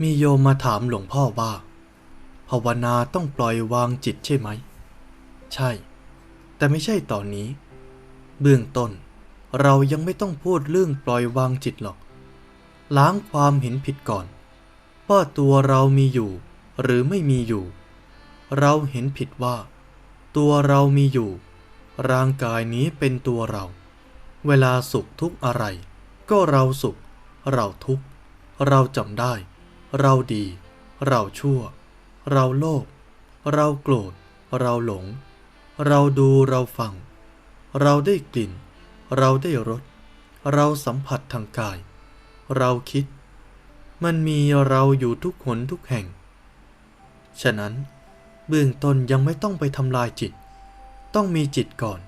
มีโยมมาถามหลวงพ่อว่า ภาวนาต้องปล่อยวางจิตใช่ไหม ใช่ แต่ไม่ใช่ตอนนี้ เบื้องต้น เรายังไม่ต้องพูดเรื่องปล่อยวางจิตหรอก ล้างความเห็นผิดก่อนว่าตัวเรามีอยู่ หรือไม่มีอยู่ เราเห็นผิดว่า ตัวเรามีอยู่ ร่างกายนี้เป็นตัวเรา เวลาสุขทุกอะไร ก็เราสุข เราทุกข์ เราจำได้ เราดี เราชั่ว เราโลภเราโกรธ เราหลง เราดูเราฟัง เราได้กลิ่น เราได้รส เราสัมผัสทางกาย เราคิด มันมีเราอยู่ทุกหนทุกแห่ง ฉะนั้นเบื้องต้นยังไม่ต้องไปทำลายจิต ต้องมีจิตก่อน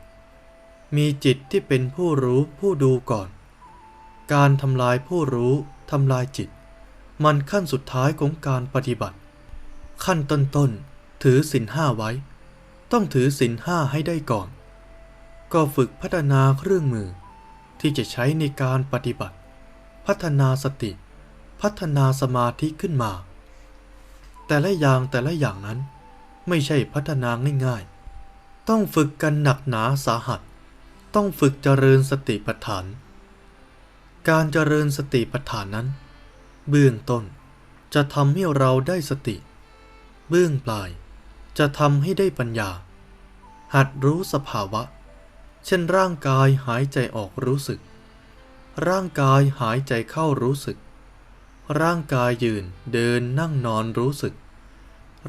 มีจิตที่เป็นผู้รู้ผู้ดูก่อน การทำลายผู้รู้ทำลายจิต มันขั้นสุดท้ายของการปฏิบัติ ขั้นต้นๆถือศีลห้าไว้ ต้องถือศีลห้าให้ได้ก่อน ก็ฝึกพัฒนาเครื่องมือ ที่จะใช้ในการปฏิบัติ พัฒนาสติ พัฒนาสมาธิขึ้นมา แต่ละอย่างแต่ละอย่างนั้น ไม่ใช่พัฒนาง่ายๆ ต้องฝึกกันหนักหนาสาหัส ต้องฝึกเจริญสติปัฏฐาน การเจริญสติปัฏฐานนั้น เบื้องต้น จะทำให้เราได้สติ เบื้องปลาย จะทำให้ได้ปัญญา หัดรู้สภาวะ เช่นร่างกายหายใจออกรู้สึก ร่างกายหายใจเข้ารู้สึก ร่างกายยืนเดินนั่งนอนรู้สึก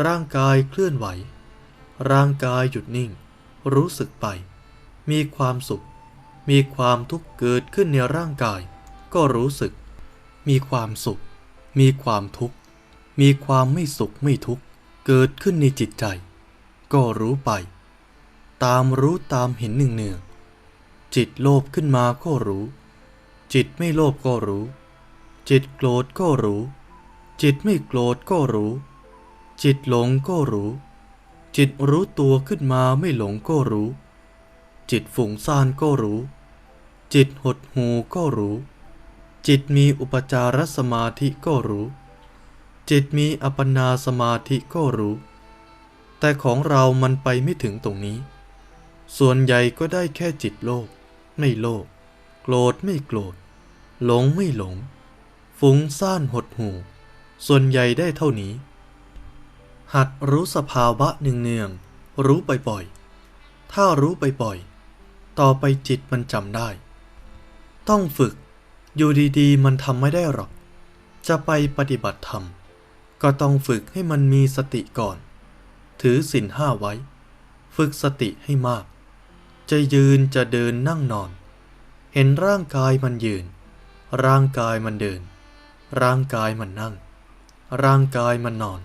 ร่างกายเคลื่อนไหว ร่างกายหยุดนิ่ง รู้สึกไป มีความสุข มีความทุกข์เกิดขึ้นในร่างกาย ก็รู้สึก มีความสุข มีความทุกข์ มีความไม่สุขไม่ทุกข์ เกิดขึ้นในจิตใจ ก็รู้ไป ตามรู้ตามเห็นหนึ่งเนืองจิตโลภขึ้นมาก็รู้ จิตไม่โลภก็รู้ จิตโกรธก็รู้ จิตไม่โกรธก็รู้ จิตหลงก็รู้ จิตรู้ตัวขึ้นมาไม่หลงก็รู้ จิตฝุ่งซ่านก็รู้ จิตหดหูก็รู้ จิตมีอุปจารสมาธิก็รู้ จิตมีอัปปนาสมาธิก็รู้ แต่ของเรามันไปไม่ถึงตรงนี้ ส่วนใหญ่ก็ได้แค่จิตโลภไม่โลภโกรธไม่โกรธ หลงไม่หลง ฟุ้งซ่านหดหูส่วนใหญ่ได้เท่านี้ หัดรู้สภาวะเนืองๆรู้บ่อยๆถ้ารู้บ่อยๆต่อไปจิตมันจำได้ ต้องฝึก อยู่ดีๆ มันทำไม่ได้หรอก จะไปปฏิบัติธรรม ก็ต้องฝึกให้มันมีสติก่อน ถือศีลห้าไว้ ฝึกสติให้มาก จะยืนจะเดินนั่งนอน เห็นร่างกายมันยืน ร่างกายมันเดิน ร่างกายมันนั่ง ร่างกายมันนอน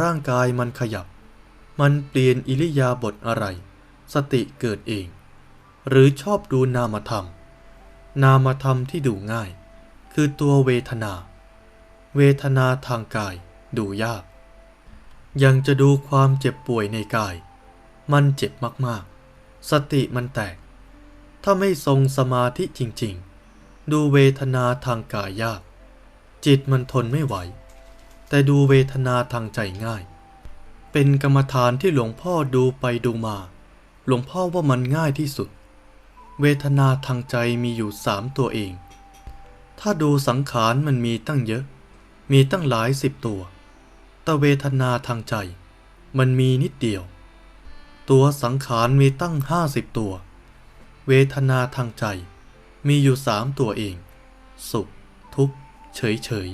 ร่างกายมันขยับ มันเปลี่ยนอิริยาบถอะไร สติเกิดเอง หรือชอบดูนามธรรม นามธรรมที่ดูง่าย คือตัวเวทนา เวทนาทางกายดูยาก ยังจะดูความเจ็บป่วยในกาย มันเจ็บมากๆ สติมันแตก ถ้าไม่ทรงสมาธิจริงๆ ดูเวทนาทางกายยาก จิตมันทนไม่ไหว แต่ดูเวทนาทางใจง่าย เป็นกรรมฐานที่หลวงพ่อดูไปดูมา หลวงพ่อว่ามันง่ายที่สุด เวทนาทางใจมีอยู่สามตัวเอง ถ้าดูสังขารมันมีตั้งเยอะ มีตั้งหลายสิบตัว แต่เวทนาทางใจ มันมีนิดเดียว ตัวสังขารมีตั้งห้าสิบตัว เวทนาทางใจ มีอยู่สามตัวเอง สุข ทุกข์ เฉยเฉย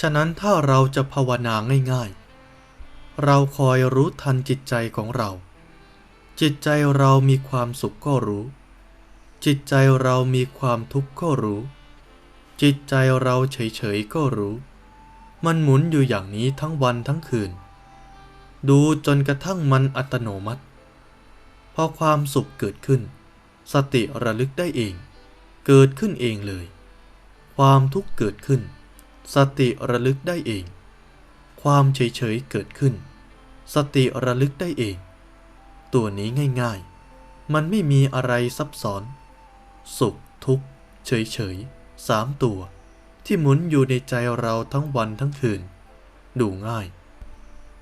ฉะนั้นถ้าเราจะภาวนาง่ายๆ เราคอยรู้ทันจิตใจของเรา จิตใจเรามีความสุขก็รู้ จิตใจเรามีความทุกข์ก็รู้ จิตใจเราเฉยๆก็รู้ มันหมุนอยู่อย่างนี้ทั้งวันทั้งคืน ดูจนกระทั่งมันอัตโนมัติ พอความสุขเกิดขึ้น สติระลึกได้เอง เกิดขึ้นเองเลย ความทุกข์เกิดขึ้น สติระลึกได้เอง ความเฉยๆเกิดขึ้น สติระลึกได้เอง ตัวนี้ง่ายๆ มันไม่มีอะไรซับซ้อน สุขทุกข์ เฉยๆสามตัว ที่หมุนอยู่ในใจเราทั้งวันทั้งคืน ดูง่าย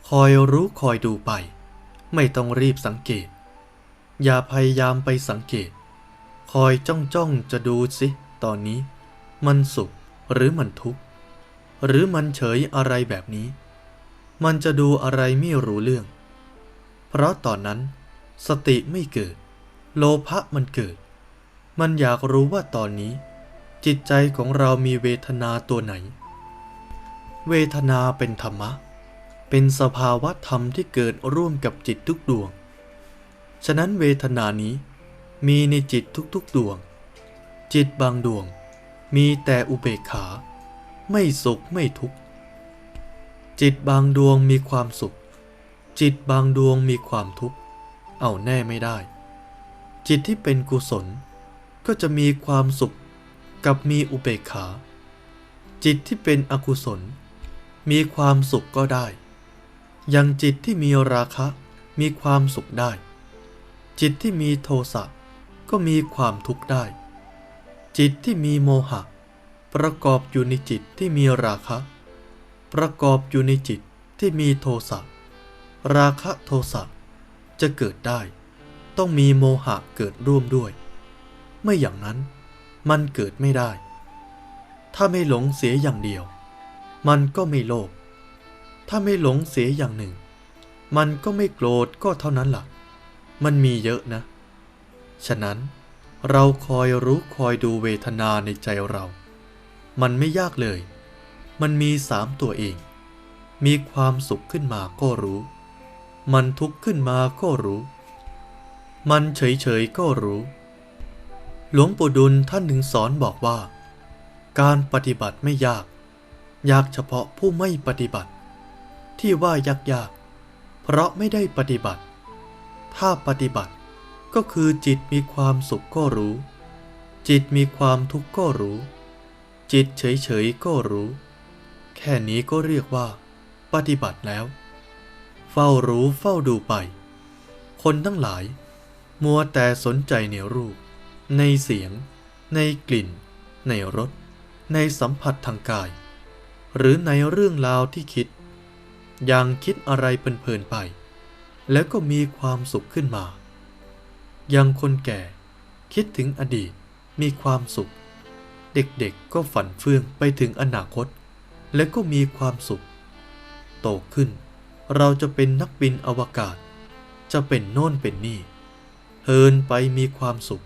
คอยรู้คอยดูไป ไม่ต้องรีบสังเกต อย่าพยายามไปสังเกต คอยจ้องจ้องจะดูสิตอนนี้ มันสุขหรือมันทุกข์ หรือมันเฉยอะไรแบบนี้ มันจะดูอะไรไม่รู้เรื่อง เพราะตอนนั้นสติไม่เกิด โลภะมันเกิด มันอยากรู้ว่าตอนนี้ จิตใจของเรามีเวทนาตัวไหน เวทนาเป็นธรรมะ เป็นสภาวะธรรมที่เกิดร่วมกับจิตทุกดวง ฉะนั้นเวทนานี้มีในจิตทุกๆดวง จิตบางดวง มีแต่อุเบกขา ไม่สุขไม่ทุกข์ จิตบางดวงมีความสุข จิตบางดวงมีความทุกข์ เอาแน่ไม่ได้ จิตที่เป็นกุศลก็จะมีความสุขกับมีอุเบกขา จิตที่เป็นอกุศล มีความสุขก็ได้อย่างจิตที่มีราคะมีความสุขได้ จิตที่มีโทสะก็มีความทุกข์ได้ จิตที่มีโมหะ ประกอบอยู่ในจิตที่มีราคะ ประกอบอยู่ในจิตที่มีโทสะ ราคะโทสะจะเกิดได้ ต้องมีโมหะเกิดร่วมด้วย ไม่อย่างนั้นมันเกิดไม่ได้ ถ้าไม่หลงเสียอย่างเดียว มันก็ไม่โลภถ้าไม่หลงเสียอย่างหนึ่ง มันก็ไม่โกรธก็เท่านั้นละ่ะ มันมีเยอะนะ ฉะนั้นเราคอยรู้คอยดูเวทนาในใจเรา มันไม่ยากเลย มันมีสามตัวเอง มีความสุขขึ้นมาก็รู้ มันทุกข์ขึ้นมาก็รู้ มันเฉยๆก็รู้ หลวงปู่ดุลท่านถึงสอนบอกว่า การปฏิบัติไม่ยาก ยากเฉพาะผู้ไม่ปฏิบัติ ที่ว่ายากยากๆเพราะไม่ได้ปฏิบัติ ถ้าปฏิบัติก็คือจิตมีความสุขก็รู้ จิตมีความทุกข์ก็รู้ จิตเฉยๆก็รู้ แค่นี้ก็เรียกว่า ปฏิบัติแล้ว เฝ้ารู้เฝ้าดูไป คนทั้งหลาย มัวแต่สนใจในรูป ในเสียง ในกลิ่น ในรส ในสัมผัสทางกาย หรือในเรื่องราวที่คิด อย่างคิดอะไรเพลินๆไป แล้วก็มีความสุขขึ้นมาอย่างคนแก่คิดถึงอดีตมีความสุข เด็กๆก็ฝันเฟื่องไปถึงอนาคต และก็มีความสุข โตขึ้น เราจะเป็นนักบินอวกาศ จะเป็นโน่นเป็นนี่เฮินไปมีความสุข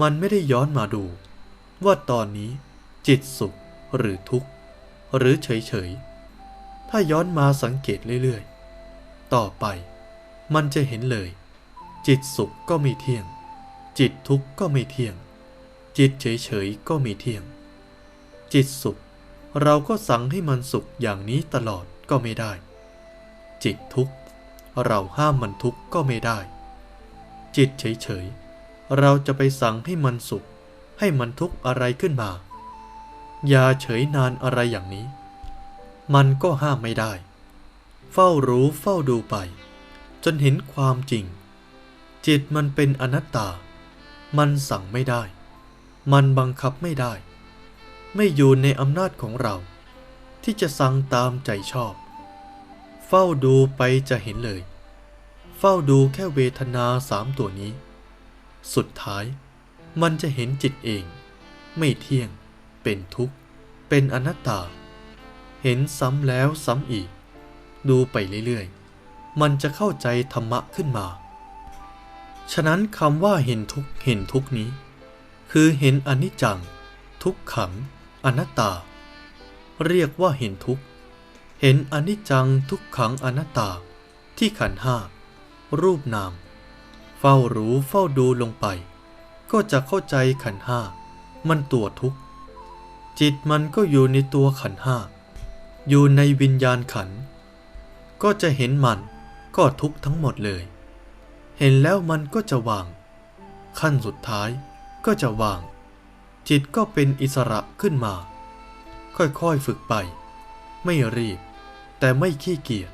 มันไม่ได้ย้อนมาดู ว่าตอนนี้จิตสุขหรือทุกข์ หรือเฉยๆถ้าย้อนมาสังเกตเรื่อยๆ ต่อไปมันจะเห็นเลย จิตสุขก็ไม่เที่ยง จิตทุกข์ก็ไม่เที่ยง จิตเฉยๆก็ไม่เที่ยง จิตสุข เราก็สั่งให้มันสุขอย่างนี้ตลอดก็ไม่ได้ จิตทุกข์ เราห้ามมันทุกข์ก็ไม่ได้ จิตเฉยๆ เราจะไปสั่งให้มันสุข ให้มันทุกข์อะไรขึ้นมา อย่าเฉยนานอะไรอย่างนี้ มันก็ห้ามไม่ได้ เฝ้ารู้เฝ้าดูไป จนเห็นความจริง จิตมันเป็นอนัตตา มันสั่งไม่ได้ มันบังคับไม่ได้ ไม่อยู่ในอำนาจของเรา ที่จะสั่งตามใจชอบ เฝ้าดูไปจะเห็นเลย เฝ้าดูแค่เวทนาสามตัวนี้ สุดท้ายมันจะเห็นจิตเอง ไม่เที่ยง เป็นทุกข์ เป็นอนัตตา เห็นซ้ำแล้วซ้ำอีก ดูไปเรื่อยๆ มันจะเข้าใจธรรมะขึ้นมา ฉะนั้นคำว่าเห็นทุกเห็นทุกนี้ คือเห็นอนิจจัง ทุกขัง อนัตตา เรียกว่าเห็นทุกข์ เห็นอนิจจังทุกขังอนัตตา ที่ขันห้า รูปนาม เฝ้ารู้เฝ้าดูลงไป ก็จะเข้าใจขันห้า มันตัวทุกข์ จิตมันก็อยู่ในตัวขันห้า อยู่ในวิญญาณขัน ก็จะเห็นมันก็ทุกข์ทั้งหมดเลย เห็นแล้วมันก็จะวาง ขั้นสุดท้ายก็จะวาง จิตก็เป็นอิสระขึ้นมา ค่อยๆฝึกไป ไม่รีบ แต่ไม่ขี้เกียจ